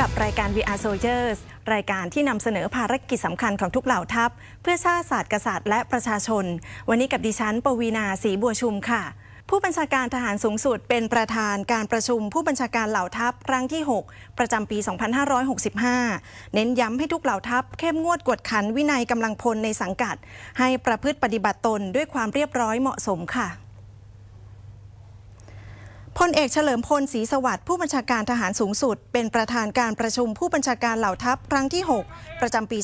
กับรายการ VR Soldiers รายการที่นำเสนอภารกิจสำคัญของทุกเหล่าทัพ เพื่อชาติศาสตร์กษัตริย์และประชาชน วันนี้กับดิฉัน ปวีนาศรีบัวชุมค่ะ ผู้บัญชาการทหารสูงสุดเป็นประธานการประชุมผู้บัญชาการเหล่าทัพครั้งที่ 6 ประจำปี 2565 เน้นย้ำให้ทุกเหล่าทัพเข้มงวดกวดขันวินัยกำลังพลในสังกัด ให้ประพฤติปฏิบัติตนด้วยความเรียบร้อยเหมาะสมค่ะ พลเอกเฉลิมพลศรีสวัสดิ์ผู้บัญชาการทหารสูงสุด เป็นประธานการประชุมผู้บัญชาการเหล่าทัพครั้งที่ 6 ประจำปี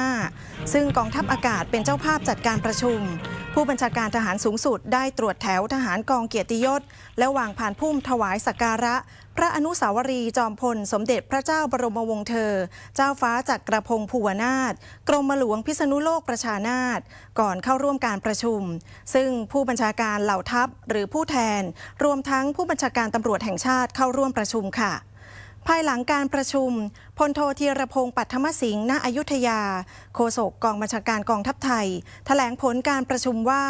2565 ซึ่งกองทัพอากาศเป็นเจ้าภาพจัดการประชุม ผู้บัญชาการทหารสูงสุดได้ตรวจแถวทหารกองเกียรติยศ และวางผ่านพุ่มถวายสักการะ พระอนุสาวรีย์จอมพล สมเด็จพระเจ้าบรมวงศ์เธอ เจ้าฟ้าจักกระพงศ์ภูวนาถกรมหลวงพิษณุโลกประชานาถก่อนเข้าร่วมการประชุม ซึ่งผู้บัญชาการเหล่าทัพหรือผู้แทน รวมทั้งผู้บัญชาการตำรวจแห่งชาติเข้าร่วมประชุมค่ะ ภายหลังการประชุมพลโทธีรพงศ์ปัทมสิงห์ณอยุธยา โฆษกกองบัญชาการกองทัพไทยแถลงผลการประชุมว่า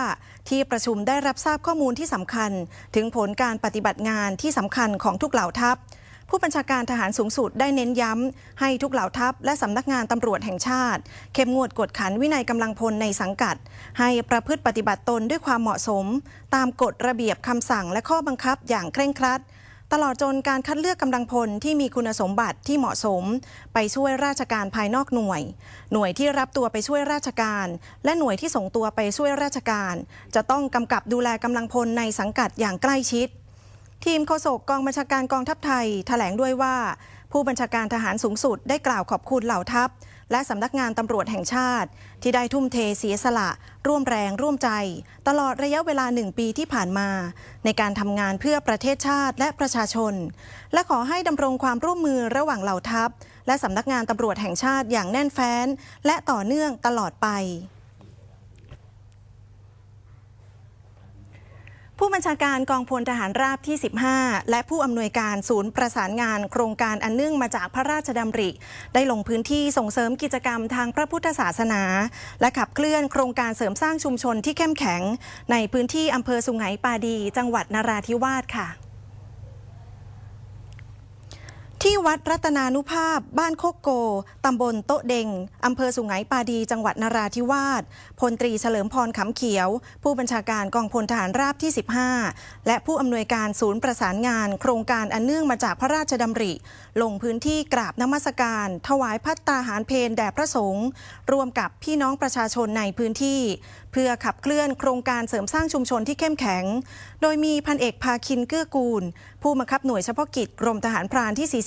ที่ประชุมได้รับทราบข้อมูลที่สำคัญ ถึงผลการปฏิบัติงานที่สำคัญของทุกเหล่าทัพ ผู้บัญชาการทหารสูงสุดได้เน้นย้ำ ให้ทุกเหล่าทัพและสำนักงานตำรวจแห่งชาติ เข้มงวดกวดขันวินัยกำลังพลในสังกัด ให้ประพฤติปฏิบัติตนด้วยความเหมาะสม ตามกฎระเบียบคำสั่งและข้อบังคับอย่างเคร่งครัด ตลอดจนการคัดเลือกกำลังพลที่มีคุณสมบัติที่เหมาะสม ไปช่วยราชการภายนอกหน่วย หน่วยที่รับตัวไปช่วยราชการ และหน่วยที่ส่งตัวไปช่วยราชการ จะต้องกำกับดูแลกำลังพลในสังกัดอย่างใกล้ชิด ทีมโฆษกกองบัญชาการกองทัพไทยแถลงด้วยว่า ผู้บัญชาการทหารสูงสุดได้กล่าวขอบคุณเหล่าทัพ และสำนักงานตำรวจแห่งชาติ ที่ได้ทุ่มเทเสียสละ ร่วมแรงร่วมใจ ตลอดระยะเวลาหนึ่งปีที่ผ่านมา ในการทำงานเพื่อประเทศชาติและประชาชน และขอให้ดำรงความร่วมมือระหว่างเหล่าทัพ และสำนักงานตำรวจแห่งชาติอย่างแน่นแฟ้น และต่อเนื่องตลอดไป ผู้บัญชาการกองพลทหารราบที่ 15 และผู้อำนวยการศูนย์ประสานงานโครงการอันเนื่องมาจากพระราชดำริ ได้ลงพื้นที่ส่งเสริมกิจกรรมทางพระพุทธศาสนา และขับเคลื่อนโครงการเสริมสร้างชุมชนที่เข้มแข็ง ในพื้นที่อำเภอสุไหงปาดี จังหวัดนราธิวาสค่ะ ที่วัดรัตนานุภาพ บ้านโคกโก ตำบลโต๊ะเดงอำเภอสุไหงปาดีจังหวัดนราธิวาส พลตรีเฉลิมพรขำเขียว ผู้บัญชาการกองพลทหารราบที่ 15 และผู้อำนวยการศูนย์ประสานงาน โครงการอันเนื่องมาจากพระราชดำริ ลงพื้นที่กราบนมัสการ ถวายพัตตาหารเพนแด่พระสงฆ์รวมกับพี่น้องประชาชนในพื้นที่ เพื่อขับเคลื่อนโครงการเสริมสร้างชุมชนที่เข้มแข็ง โดยมีพันเอกภาคินเกื้อกูล ผู้บังคับหน่วยเฉพาะกิจกรมทหารพรานที่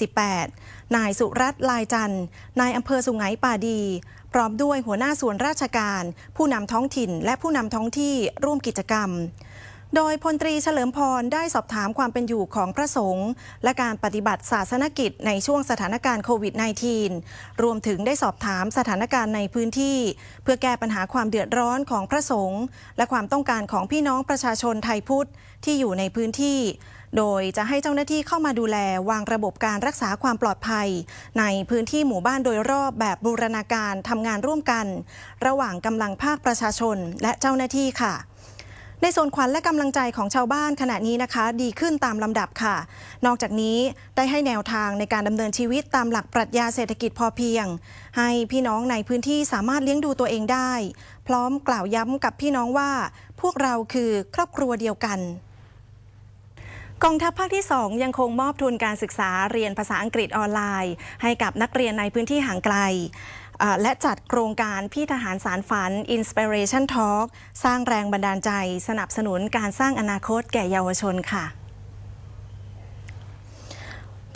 48 นายสุรัตน์ลายจันทร์นายอำเภอสุไหงป่าดี พร้อมด้วยหัวหน้าส่วนราชการ ผู้นำท้องถิ่นและผู้นำท้องที่ร่วมกิจกรรม โดยพลตรีเฉลิมพรได้สอบถามความเป็นอยู่ของพระสงฆ์และการปฏิบัติศาสนกิจในช่วงสถานการณ์โควิด -19 รวมถึงได้สอบถามสถานการณ์ในพื้นที่ เพื่อแก้ปัญหาความเดือดร้อนของพระสงฆ์และความต้องการของพี่น้องประชาชนไทยพุทธที่อยู่ในพื้นที่ โดยจะให้เจ้าหน้าที่เข้ามาดูแลวางระบบการรักษาความปลอดภัย ในพื้นที่หมู่บ้านโดยรอบแบบบูรณาการทำงานร่วมกัน ระหว่างกำลังภาคประชาชนและเจ้าหน้าที่ค่ะ ในส่วนขวัญและกำลังใจของชาวบ้านขณะนี้นะคะ ดีขึ้นตามลำดับค่ะ นอกจากนี้ได้ให้แนวทางในการดำเนินชีวิตตามหลักปรัชญาเศรษฐกิจพอเพียง ให้พี่น้องในพื้นที่สามารถเลี้ยงดูตัวเองได้ พร้อมกล่าวย้ำกับพี่น้องว่า พวกเราคือครอบครัวเดียวกันกองทัพภาคที่ 2 ยังคงมอบทุนการศึกษาเรียนภาษาอังกฤษออนไลน์ ให้กับนักเรียนในพื้นที่ห่างไกล และจัดโครงการพี่ทหารสารฝัน Inspiration Talk สร้างแรงบันดาลใจ สนับสนุนการสร้างอนาคตแก่เยาวชนค่ะ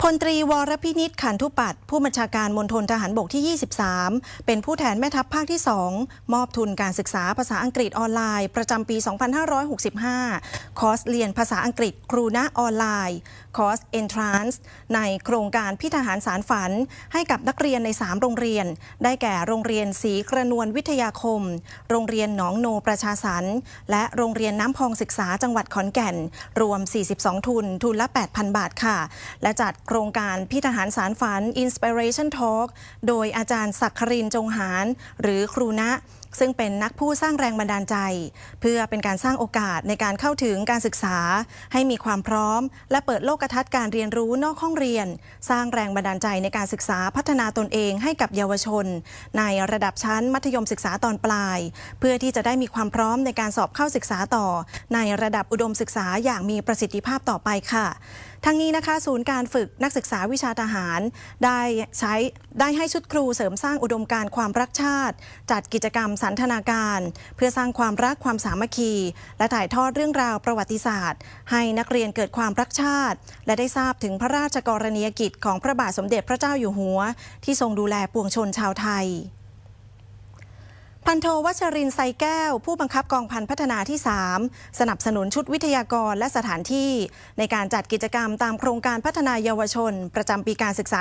พลตรีวรพินิษขันธุปัตผู้บัญชาการมณฑลทหารบกที่ 23 เป็นผู้แทนแม่ทัพภาคที่ 2 มอบทุนการศึกษาภาษาอังกฤษออนไลน์ ประจำปี 2565 คอร์สเรียนภาษาอังกฤษครูณออนไลน์ คอร์ส Entrance ในโครงการพี่ทหารสารฝัน ให้กับนักเรียนใน 3 โรงเรียน ได้แก่โรงเรียนศรีกระนวลวิทยาคม โรงเรียนหนองโนประชาสรรและโรงเรียนน้ำพองศึกษาจังหวัดขอนแก่น รวม 42 ทุน ทุนละ 8,000 บาทค่ะ และจัดโครงการพี่ทหารสารฝัน Inspiration Talk โดยอาจารย์ศักครินจงหาร หรือครูณะซึ่งเป็นนักผู้สร้างแรงบันดาลใจ เพื่อเป็นการสร้างโอกาสในการเข้าถึงการศึกษา ให้มีความพร้อม และเปิดโลกทัศน์การเรียนรู้นอกห้องเรียน สร้างแรงบันดาลใจในการศึกษาพัฒนาตนเองให้กับเยาวชน ในระดับชั้นมัธยมศึกษาตอนปลาย เพื่อที่จะได้มีความพร้อมในการสอบเข้าศึกษาต่อ ในระดับอุดมศึกษาอย่างมีประสิทธิภาพต่อไปค่ะ ทั้งนี้นะคะ ศูนย์การฝึกนักศึกษาวิชาทหาร ได้ใช้ได้ให้ชุดครูเสริมสร้างอุดมการณ์ความรักชาติ จัดกิจกรรมสันทนาการ เพื่อสร้างความรักความสามัคคี และถ่ายทอดเรื่องราวประวัติศาสตร์ ให้นักเรียนเกิดความรักชาติ และได้ทราบถึงพระราชกรณียกิจของพระบาทสมเด็จพระเจ้าอยู่หัว ที่ทรงดูแลปวงชนชาวไทย พันโทวัชรินไซแก้ว ผู้บังคับกองพันพัฒนาที่ 3 สนับสนุนชุดวิทยากรและสถานที่ ในการจัดกิจกรรมตามโครงการพัฒนาเยาวชน ประจำปีการศึกษา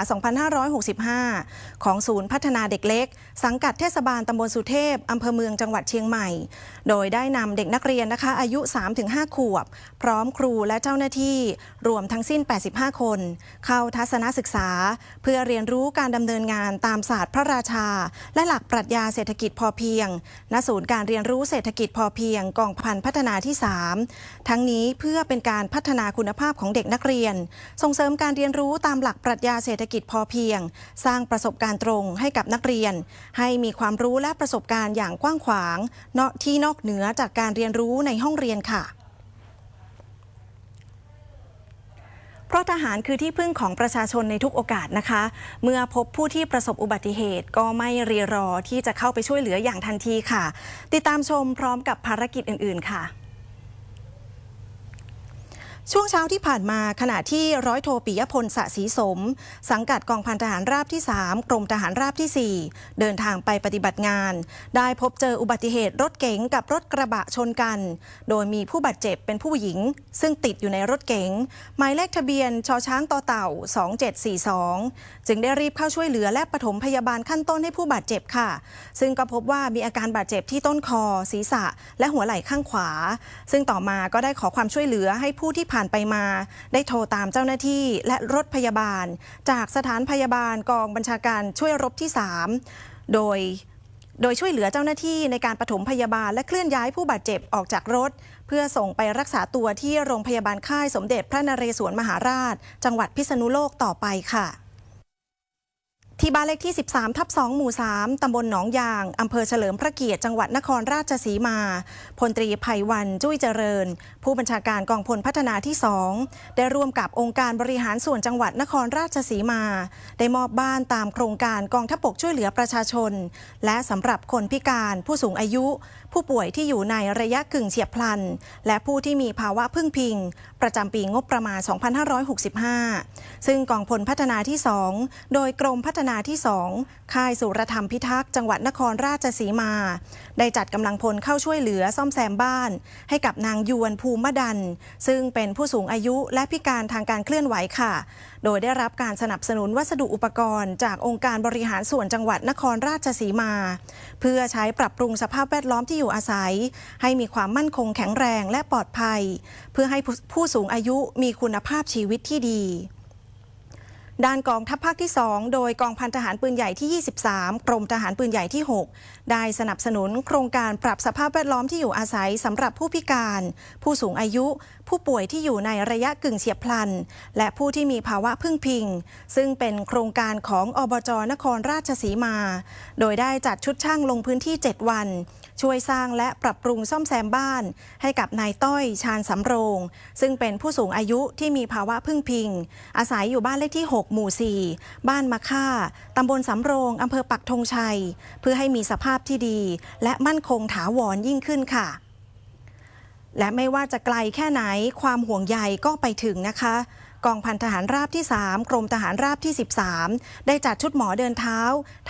2565 ของศูนย์พัฒนาเด็กเล็ก สังกัดเทศบาลตำบลสุเทพอำเภอเมืองจังหวัดเชียงใหม่ โดยได้นำเด็กนักเรียนนะคะ อายุ 3-5 ขวบ พร้อมครูและเจ้าหน้าที่ รวมทั้งสิ้น 85 คน เข้าทัศนศึกษา เพื่อเรียนรู้การดำเนินงานตามศาสตร์พระราชา และหลักปรัชญาเศรษฐกิจพอเพียงณ ศูนย์การเรียนรู้เศรษฐกิจพอเพียง กองพันพัฒนาที่ 3 ทั้งนี้เพื่อเป็นการพัฒนาคุณภาพของเด็กนักเรียน ส่งเสริมการเรียนรู้ตามหลักปรัชญาเศรษฐกิจพอเพียง สร้างประสบการณ์ตรงให้กับนักเรียน ให้มีความรู้และประสบการณ์อย่างกว้างขวาง เนาะที่นอกเหนือจากการเรียนรู้ในห้องเรียนค่ะ เพ ราะทหารคือที่พึ่งของประชาชนในทุกโอกาสนะคะ เมื่อพบผู้ที่ประสบอุบัติเหตุ ก็ไม่รีรอที่จะเข้าไปช่วยเหลืออย่างทันทีค่ะ ติดตามชมพร้อมกับภารกิจอื่น ๆ ค่ะ ช่วงเช้าที่ผ่านมาขณะที่ร้อยโทปิยพลสะศรีสม สังกัดกองพันทหารราบที่ 3 กรมทหารราบที่ 4 เดินทางไปปฏิบัติงาน ได้พบเจออุบัติเหตุรถเก๋งกับรถกระบะชนกัน โดยมีผู้บาดเจ็บเป็นผู้หญิง ซึ่งติดอยู่ในรถเก๋งหมายเลขทะเบียนชอช้างต่อเต่า 2742 จึงได้รีบเข้าช่วยเหลือและปฐมพยาบาลขั้นต้นให้ผู้บาดเจ็บค่ะ ซึ่งก็พบว่ามีอาการบาดเจ็บที่ต้นคอ ศีรษะ และหัวไหล่ข้างขวา ซึ่งต่อมาก็ได้ขอความช่วยเหลือให้ผู้ที่ผ่านไปมา ได้โทรตามเจ้าหน้าที่และรถพยาบาล จากสถานพยาบาลกองบัญชาการช่วยรบที่ 3 โดยโดยช่วยเหลือเจ้าหน้าที่ในการปฐมพยาบาลและเคลื่อนย้ายผู้บาดเจ็บออกจากรถ เพื่อส่งไปรักษาตัวที่โรงพยาบาลค่ายสมเด็จพระนเรศวรมหาราช จังหวัดพิษณุโลกต่อไปค่ะ ที่บ้านเลขที่ 13 ทับ 2 หมู่ 3 ตำบลหนองยาง อำเภอเฉลิมพระเกียรติ จังหวัดนครราชสีมา พลตรีไพวันจุ้ยเจริญ ผู้บัญชาการกองพลพัฒนาที่ 2 ได้ร่วมกับองค์การบริหารส่วนจังหวัดนครราชสีมา ได้มอบบ้านตามโครงการกองทัพบกช่วยเหลือประชาชน และสำหรับคนพิการผู้สูงอายุ ผู้ป่วยที่อยู่ในระยะกึ่งเฉียบพลัน และผู้ที่มีภาวะพึ่งพิง ประจำปีงบประมาณ 2565 ซึ่งกองพลพัฒนาที่ 2 โดยกรมพัฒนาที่ 2 ค่ายสุรธรรมพิทักษ์จังหวัดนครราชสีมา ได้จัดกำลังพลเข้าช่วยเหลือซ่อมแซมบ้าน ให้กับนางยวนภูมิดัน ซึ่งเป็นผู้สูงอายุและพิการทางการเคลื่อนไหวค่ะ โดยได้รับการสนับสนุนวัสดุอุปกรณ์ จากองค์การบริหารส่วนจังหวัดนครราชสีมา เพื่อใช้ปรับปรุงสภาพแวดล้อมที่อยู่อาศัย ให้มีความมั่นคงแข็งแรงและปลอดภัย เพื่อให้ผู้สูงอายุมีคุณภาพชีวิตที่ดี ด้านกองทัพภาคที่ 2 โดยกองพันทหารปืนใหญ่ที่ 23 กรมทหารปืนใหญ่ที่ 6 ได้สนับสนุนโครงการปรับสภาพแวดล้อมที่อยู่อาศัยสำหรับผู้พิการ ผู้สูงอายุ ผู้ป่วยที่อยู่ในระยะกึ่งเฉียบพลัน และผู้ที่มีภาวะพึ่งพิง ซึ่งเป็นโครงการของอบจนครราชสีมา โดยได้จัดชุดช่างลงพื้นที่ 7 วัน ช่วยสร้างและปรับปรุงซ่อมแซมบ้าน ให้กับนายต้อยชาญสำโรง ซึ่งเป็นผู้สูงอายุที่มีภาวะพึ่งพิง อาศัยอยู่บ้านเลขที่ 6 หมู่ 4 บ้านมะค่าตำบลสำโรงอำเภอปักธงชัย เพื่อให้มีสภาพที่ดี และมั่นคงถาวรยิ่งขึ้นค่ะและไม่ว่าจะไกลแค่ไหนความห่วงใยก็ไปถึงนะคะ กองพันทหารราบที่ 3 กรมทหารราบที่ 13 ได้จัดชุดหมอเดินเท้า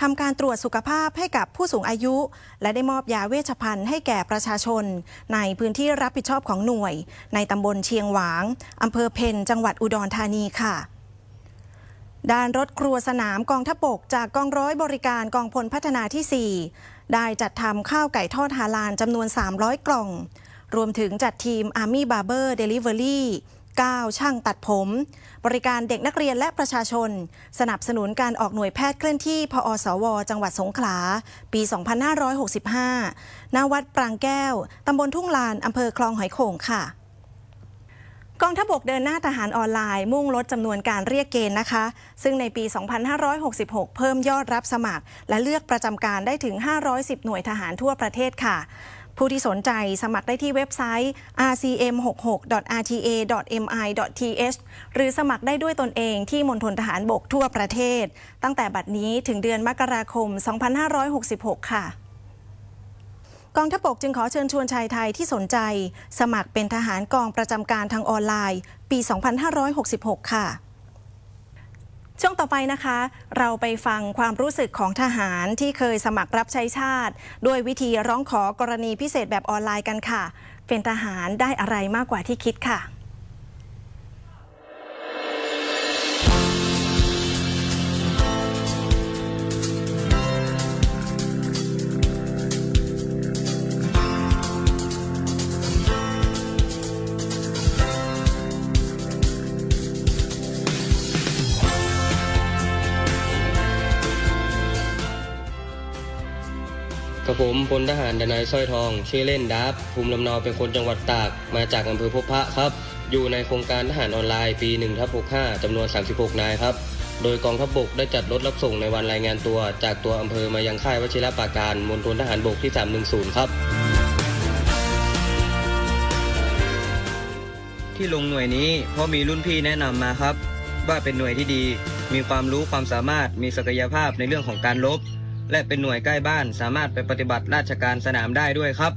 ทำการตรวจสุขภาพให้กับผู้สูงอายุ และได้มอบยาเวชภัณฑ์ให้แก่ประชาชน ในพื้นที่รับผิดชอบของหน่วย ในตำบลเชียงหวางอำเภอเพนจังหวัดอุดรธานีค่ะด้านรถครัวสนามกองทัพบกจากกองร้อยบริการกองพลพัฒนาที่ 4 ได้จัดทำข้าวไก่ทอดฮาลานจำนวน 300 กล่อง รวมถึงจัดทีม Army Barber Delivery 9 ช่างตัดผม บริการเด็กนักเรียนและประชาชน สนับสนุนการออกหน่วยแพทย์เคลื่อนที่พอสว จังหวัดสงขลา ปี 2565ณวัดปรางแก้ว ตำบลทุ่งลานอำเภอคลองหอยโข่งค่ะกองทัพบกเดินหน้าทหารออนไลน์ มุ่งลดจำนวนการเรียกเกณฑ์นะคะ ซึ่งในปี 2566 เพิ่มยอดรับสมัคร และเลือกประจำการได้ถึง 510 หน่วยทหารทั่วประเทศค่ะ ผู้ที่สนใจสมัครได้ที่เว็บไซต์ rcm66.rta.mi.th หรือสมัครได้ด้วยตนเองที่มณฑลทหารบกทั่วประเทศ ตั้งแต่บัดนี้ถึงเดือนมกราคม 2566 ค่ะกองทัพบกจึงขอเชิญชวนชายไทยที่สนใจ สมัครเป็นทหารกองประจำการทางออนไลน์ ปี 2566 ค่ะ ช่วงต่อไปนะคะ เราไปฟังความรู้สึกของทหารที่เคยสมัครรับใช้ชาติ ด้วยวิธีร้องขอกรณีพิเศษแบบออนไลน์กันค่ะ เป็นทหารได้อะไรมากกว่าที่คิดค่ะ ผมพลทหารดนายสร้อยทอง ชื่อเล่นดับภูมิลำเนาเป็นคนจังหวัดตาก มาจากอำเภอพบพระครับ อยู่ในโครงการทหารออนไลน์ปี1ทับ65จำนวน 36 นายครับ โดยกองทัพบกได้จัดรถรับส่งในวันรายงานตัว จากตัวอำเภอมายังค่ายวชิรปราการมณฑลทหารบกที่ 310 ครับ ที่ลงหน่วยนี้เพราะมีรุ่นพี่แนะนำมาครับ ว่าเป็นหน่วยที่ดี มีความรู้ความสามารถมีศักยภาพในเรื่องของการลบ และเป็นหน่วยใกล้บ้านสามารถไปปฏิบัติราชการสนามได้ด้วยครับ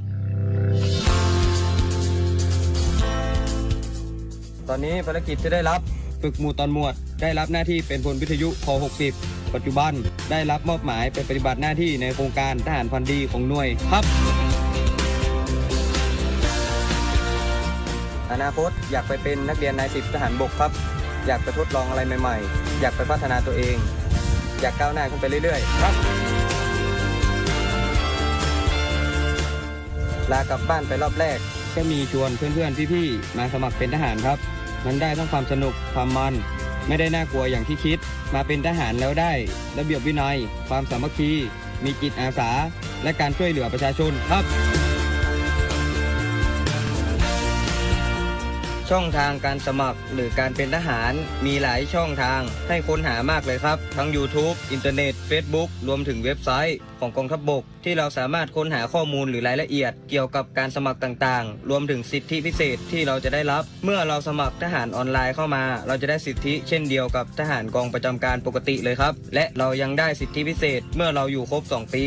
ตอนนี้ภารกิจที่ได้รับฝึกหมู่ตอนหมวด ได้รับหน้าที่เป็นพลวิทยุค60 ปัจจุบันได้รับมอบหมายไปปฏิบัติหน้าที่ในโครงการทหารพันดีของหน่วยครับ อนาคตอยากไปเป็นนักเรียนนายสิบทหารบกครับ อยากไปทดลองอะไรใหม่ ๆ อยากไปพัฒนาตัวเอง อยากก้าวหน้าขึ้นไปเรื่อยๆ ครับ ลากลับบ้านไปรอบแรก ก็มีชวนเพื่อนๆพี่ๆมาสมัครเป็นทหารครับ มันได้ทั้งความสนุกความมัน ไม่ได้น่ากลัวอย่างที่คิด มาเป็นทหารแล้วได้ ระเบียบวินัย ความสามัคคี มีจิตอาสา และการช่วยเหลือประชาชนครับ ช่องทางการสมัครหรือการเป็นทหาร มีหลายช่องทางให้ค้นหามากเลยครับ ทั้ง YouTube อินเทอร์เน็ต Facebook รวมถึงเว็บไซต์ของกองทัพบบก ที่เราสามารถค้นหาข้อมูลหรือรายละเอียด เกี่ยวกับการสมัครต่างๆ รวมถึงสิทธิพิเศษที่เราจะได้รับ เมื่อเราสมัครทหารออนไลน์เข้ามา เราจะได้สิทธิเช่นเดียวกับทหารกองประจำการปกติเลยครับ และเรายังได้สิทธิพิเศษ เมื่อเราอยู่ครบ 2 ปี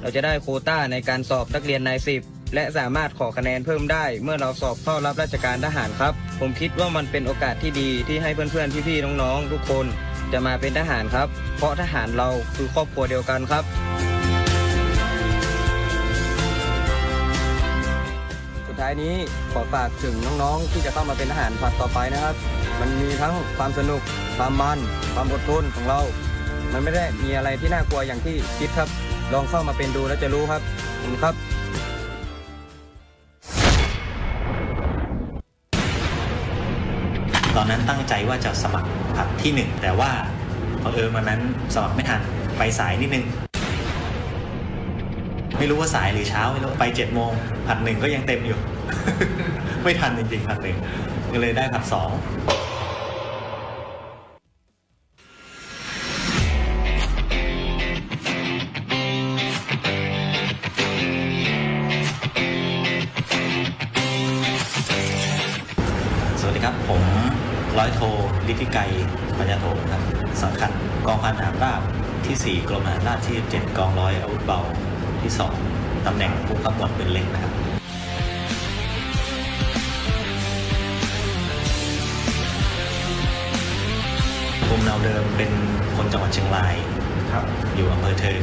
เราจะได้โคต้าในการสอบนักเรียนนายสิบ และสามารถขอคะแนนเพิ่มได้ เมื่อเราสอบเข้ารับราชการทหารครับ ผมคิดว่ามันเป็นโอกาสที่ดีที่ให้เพื่อนๆพี่ๆน้องๆทุกคนจะมาเป็นทหารครับ เพราะทหารเราคือครอบครัวเดียวกันครับ สุดท้ายนี้ขอฝากถึงน้องๆ ที่จะเข้ามาเป็นทหารผลัดต่อไปนะครับ มันมีทั้งความสนุก ความมัน ความอดทนของเรา มันไม่ได้มีอะไรที่น่ากลัวอย่างที่คิดครับ ลองเข้ามาเป็นดูแล้วจะรู้ครับผมครับ ตอนนั้นตั้งใจว่าจะสมัครผัดที่หนึ่งแต่ว่าเอิญวันนั้นสมัครไม่ทันไปสายนิดนึง ไม่รู้ว่าสายหรือเช้าไม่รู้ไปเจ็ดโมงผัดหนึ่งก็ยังเต็มอยู่ ไม่ทันจริงๆผัดหนึ่งก็เลยได้ผัดสอง สวัสดีครับ ผมร้อยโทลิธิไกรปัญญาโถครับสังกัดกองพันทหารราบที่ 4 กรมทหารราบที่7กองร้อยอาวุธเบาที่ 2ตำแหน่งผู้ขับหมวดเป็นเล็กนะครับภูมิลำเนาเดิมเป็นคนจังหวัดเชียงรายอยู่อำเภอเทิง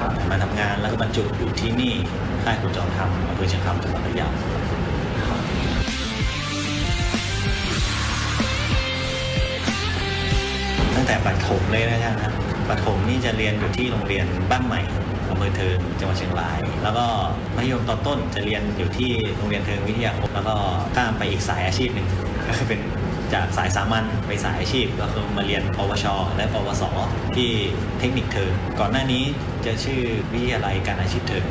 ครับมาทำงานแล้วก็บรรจุอยู่ที่นี่ค่ายขุนจอมธรรมอำเภอเชียงคำจังหวัดระยอง แต่ประถมเลยนะครับประถมนี่จะเรียนอยู่ที่โรงเรียนบ้านใหม่อำเภอเทิงจังหวัดเชียงราย แล้วก็มัธยมตอนต้นจะเรียนอยู่ที่โรงเรียนเทิงวิทยาคมแล้วก็ข้ามไปอีกสายอาชีพหนึ่งก็คือเป็นจากสายสามัญไปสายอาชีพก็คือมาเรียนปวช และปวส ที่เทคนิคเทิร์นก่อนหน้านี้จะชื่อวิทยาลัยการอาชีพเทิร์น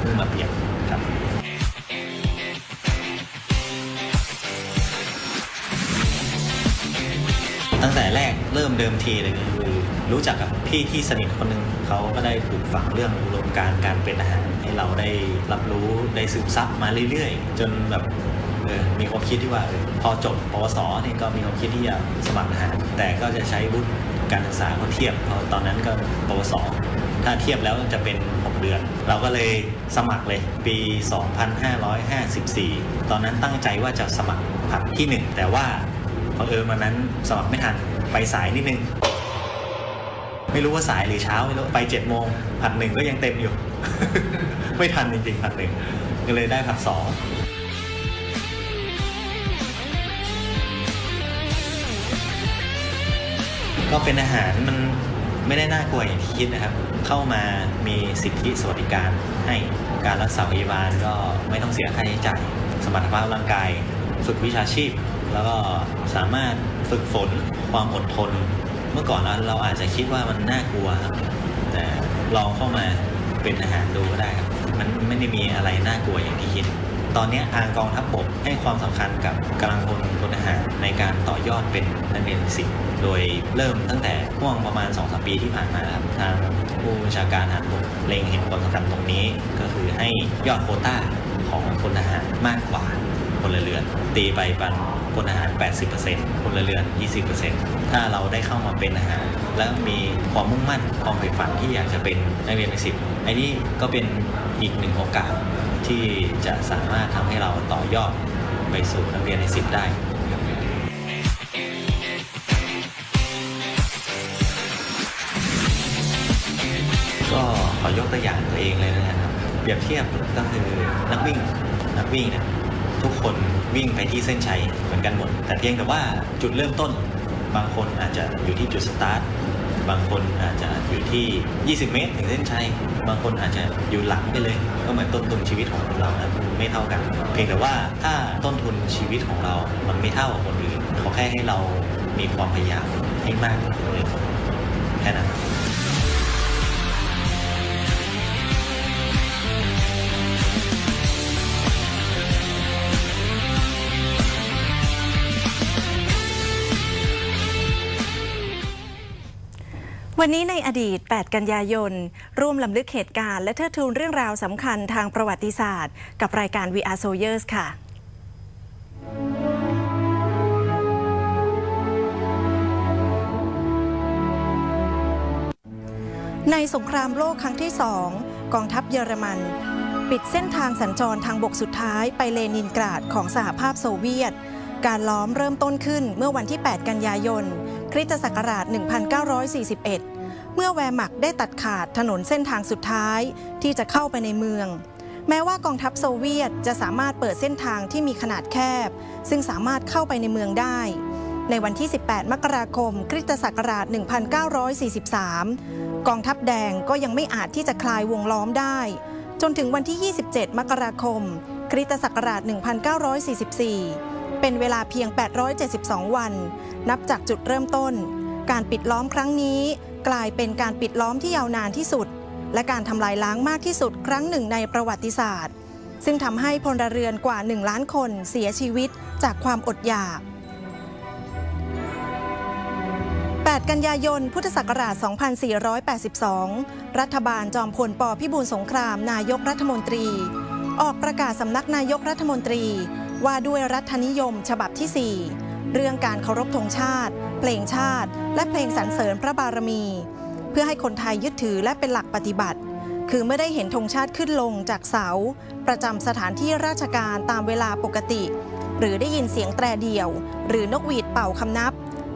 เพิ่งมาเปลี่ยนครับ เดิมทีเลยคือรู้จักกับพี่ที่สนิทคนหนึ่งเขาก็ได้ปลูกฝังเรื่องอุดมการการเป็นอาหาร ให้เราได้รับรู้ได้ซึมซับมาเรื่อยๆ จนแบบเออมีความคิดที่ว่าออพอจบปวสเนี่ยก็มีความคิดที่จะสมัครอาหาร แต่ก็จะใช้วุฒิการศึกษาเขาเทียบเพราะตอนนั้นก็ปวสถ้าเทียบแล้วจะเป็น 6 เดือน เราก็เลยสมัครเลยปี 2554 ตอนนั้นตั้งใจว่าจะสมัครผัดที่ 1 แต่ว่าบังเอิญวันนั้นสมัครไม่ทัน ไปสายนิดนึง ไม่รู้ว่าสายหรือเช้าไม่รู้ไปเจ็ดโมงผัดหนึ่งก็ยังเต็มอยู่ ไม่ทันจริงๆผัดหนึ่งก็เลยได้ผัดสองก็เป็นอาหารมันไม่ได้น่ากลัวอย่างที่คิดนะครับ เข้ามามีสิทธิสวัสดิการให้การรักษาพยาบาลก็ไม่ต้องเสียค่าใช้จ่าย สมรรถภาพร่างกาย ฝึกวิชาชีพ แล้วก็สามารถ ฝึกฝนความอดทน เมื่อก่อนเราเราอาจจะคิดว่ามันน่ากลัวครับ แต่ลองเข้ามาเป็นอาหารดูก็ได้ครับ มันไม่ได้มีอะไรน่ากลัวอย่างที่คิด ตอนนี้ทางกองทัพบกให้ความสำคัญกับกำลังพลพลทหารในการต่อยอดเป็นนักเรียนสิบโดยเริ่มตั้งแต่ช่วงประมาณ2อสปีที่ผ่านมาครับทางผู้บัญชาการทหารบกเล็งเห็นความสำคัญตรงนี้ ก็คือให้ยอดโคต้าของพลทหารมากกว่าพลเรือนตีไปปัน พลทหาร 80%พลเรือน 20%ถ้าเราได้เข้ามาเป็นทหาร แล้วมีความมุ่งมั่นความใฝ่ฝันที่อยากจะเป็นนักเรียนในสิบไอ้นี่ก็เป็นอีกหนึ่งโอกาสที่จะสามารถทำให้เราต่อยอดไปสู่นักเรียนในสิบได้ก็ขอยกตัวอย่างตัวเองเลยนะครับ เปรียบเทียบก็คือนักวิ่งนักวิ่งเนี่ยทุกคน วิ่งไปที่เส้นชัยเหมือนกันหมด แต่เพียงแต่ว่าจุดเริ่มต้น บางคนอาจจะอยู่ที่จุดสตาร์ทบางคนอาจจะอยู่ที่ 20 เมตร ถึงเส้นชัย บางคนอาจจะอยู่หลังไปเลย ก็เหมือนต้นทุนชีวิตของเรานะไม่เท่ากัน เพียงแต่ว่าถ้าต้นทุนชีวิตของเรา มันไม่เท่ากับคนอื่นเขาแค่ให้เรามีความพยายามให้มากกว่าคนอื่นแค่นั้น วันนี้ในอดีต 8 กันยายน ร่วมลำลึกเหตุการณ์และเทิดทูนเรื่องราวสำคัญทางประวัติศาสตร์ กับรายการ VR Soldiers ค่ะ ในสงครามโลกครั้งที่สองกองทัพเยอรมัน ปิดเส้นทางสัญจรทางบกสุดท้ายไปเลนินกราดของสหภาพโซเวียต การล้อมเริ่มต้นขึ้นเมื่อวันที่ 8 กันยายนคริสตศักราช 1941 เมื่อแวร์มักได้ตัดขาดถนนเส้นทางสุดท้ายที่จะเข้าไปในเมือง แม้ว่ากองทัพโซเวียตจะสามารถเปิดเส้นทางที่มีขนาดแคบ ซึ่งสามารถเข้าไปในเมืองได้ ในวันที่ 18 มกราคมคริสตศักราช 1943 กองทัพแดงก็ยังไม่อาจที่จะคลายวงล้อมได้ จนถึงวันที่ 27 มกราคมคริสตศักราช 1944 เป็นเวลาเพียง 872 วัน นับจากจุดเริ่มต้น การปิดล้อมครั้งนี้ กลายเป็นการปิดล้อมที่ยาวนานที่สุด และการทำลายล้างมากที่สุดครั้งหนึ่งในประวัติศาสตร์ ซึ่งทำให้พลเรือนกว่า 1 ล้านคนเสียชีวิตจากความอดอยาก 8 กันยายน พุทธศักราช 2482 รัฐบาลจอมพลปพิบูลสงคราม นายกรัฐมนตรี ออกประกาศสำนักนายกรัฐมนตรี ว่าด้วยรัฐนิยมฉบับที่ 4 เรื่องการเคารพธงชาติ เพลงชาติ และเพลงสรรเสริญพระบารมี เพื่อให้คนไทยยึดถือและเป็นหลักปฏิบัติ คือเมื่อได้เห็นธงชาติขึ้นลงจากเสา ประจำสถานที่ราชการตามเวลาปกติ หรือได้ยินเสียงแตรเดี่ยว หรือนกหวีดเป่าคำนับ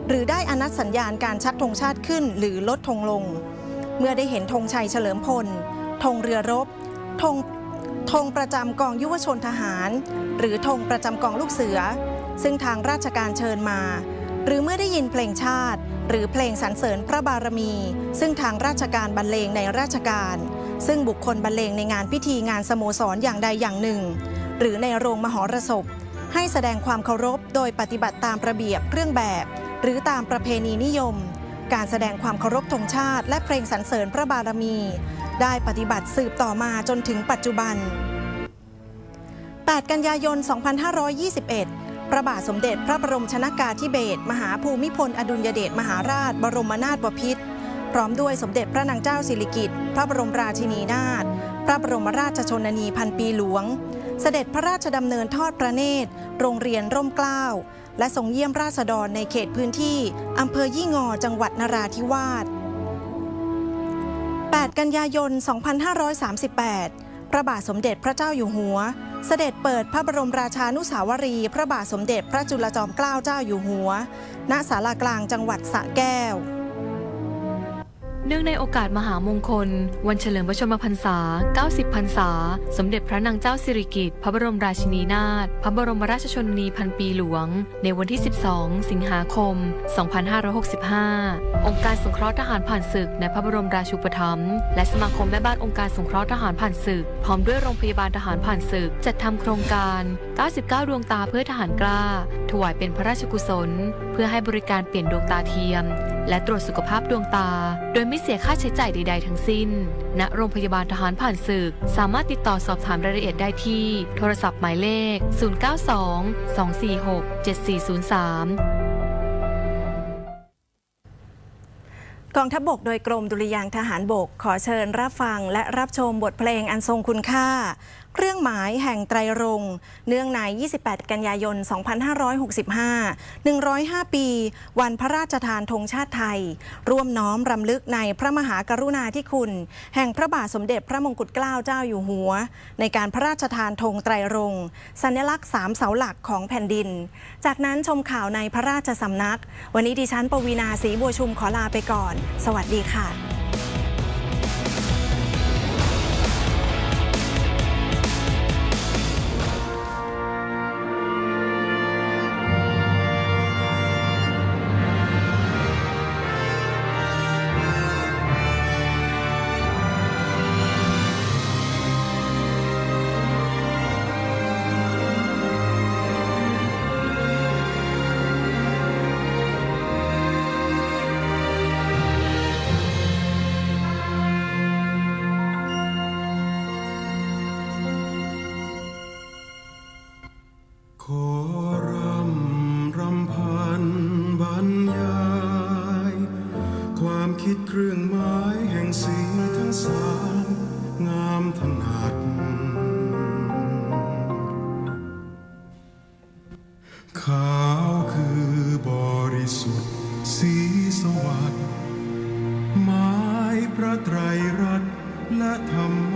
หรือได้อนัดสัญญาณการชักธงชาติขึ้นหรือลดธงลง เมื่อได้เห็นธงชัยเฉลิมพลธงเรือรบธงธงประจำกองยุวชนทหาร หรือธงประจำกองลูกเสือ ซึ่งทางราชการเชิญมา หรือเมื่อได้ยินเพลงชาติ หรือเพลงสรรเสริญพระบารมี ซึ่งทางราชการบรรเลงในราชการ ซึ่งบุคคลบรรเลงในงานพิธีงานสโมสรอย่างใดอย่างหนึ่ง หรือในโรงมหรสพ ให้แสดงความเคารพโดยปฏิบัติตามระเบียบเครื่องแบบ หรือตามประเพณีนิยม การแสดงความเคารพธงชาติ และเพลงสรรเสริญพระบารมี ได้ปฏิบัติสืบต่อมาจนถึงปัจจุบัน8 กันยายน 2521 พระบาทสมเด็จพระบรมชนากาธิเบศรมหาภูมิพล อดุลยเดชมหาราช บรมนาถบพิตรพร้อมด้วยสมเด็จพระนางเจ้าสิริกิติ์พระบรมราชินีนาถพระบรมราชชนนีพันปีหลวง เสด็จพระราชดำเนินทอดพระเนตร โรงเรียนร่มเกล้า และทรงเยี่ยมราษฎรในเขตพื้นที่อำเภอยี่งอจังหวัดนราธิวาส 8 กันยายน 2538 พระบาทสมเด็จพระเจ้าอยู่หัว เสด็จเปิดพระบรมราชานุสาวรี พระบาทสมเด็จพระจุลจอมเกล้าเจ้าอยู่หัว ณ ศาลากลางจังหวัดสระแก้ว เนื่องในโอกาสมหามงคล วันเฉลิมพระชนมพรรษา 90 พรรษา สมเด็จพระนางเจ้าสิริกิติ์พระบรมราชินีนาถพระบรมราชชนนีพันปีหลวง ในวันที่ 12 สิงหาคม 2565 องค์การสงเคราะห์ทหารผ่านศึกในพระบรมราชูปถัมภ์และสมาคมแม่บ้านองค์การสงเคราะห์ทหารผ่านศึก พร้อมด้วยโรงพยาบาลทหารผ่านศึก จัดทำโครงการ 99 ดวงตาเพื่อทหารกล้า ถวายเป็นพระราชกุศล เพื่อให้บริการเปลี่ยนดวงตาเทียม และตรวจสุขภาพดวงตา โดยไม่เสียค่าใช้จ่ายใด ๆ ทั้งสิ้น ณ โรงพยาบาลทหารผ่านศึก สามารถติดต่อสอบถามรายละเอียดได้ที่ โทรศัพท์หมายเลข 092 246 7403กองทัพบกโดยกรมดุริยางทหารบก ขอเชิญรับฟังและรับชมบทเพลงอันทรงคุณค่า เครื่องหมายแห่งไตรรงเนื่องใน 28 กันยายน 2565 105 ปี วันพระราชทานธงชาติไทย ร่วมน้อมรำลึกในพระมหากรุณาธิคุณ แห่งพระบาทสมเด็จพระมงกุฎเกล้าเจ้าอยู่หัว ในการพระราชทานธงไตรรงสัญลักษณ์สามเสาหลักของแผ่นดิน จากนั้นชมข่าวในพระราชสำนัก วันนี้ดิฉันปวีนาศรีบัวชุมขอลาไปก่อน สวัสดีค่ะาวคือบริสุทธิ์สีสวัสดิ์หมายระไตรรัตนและธรรม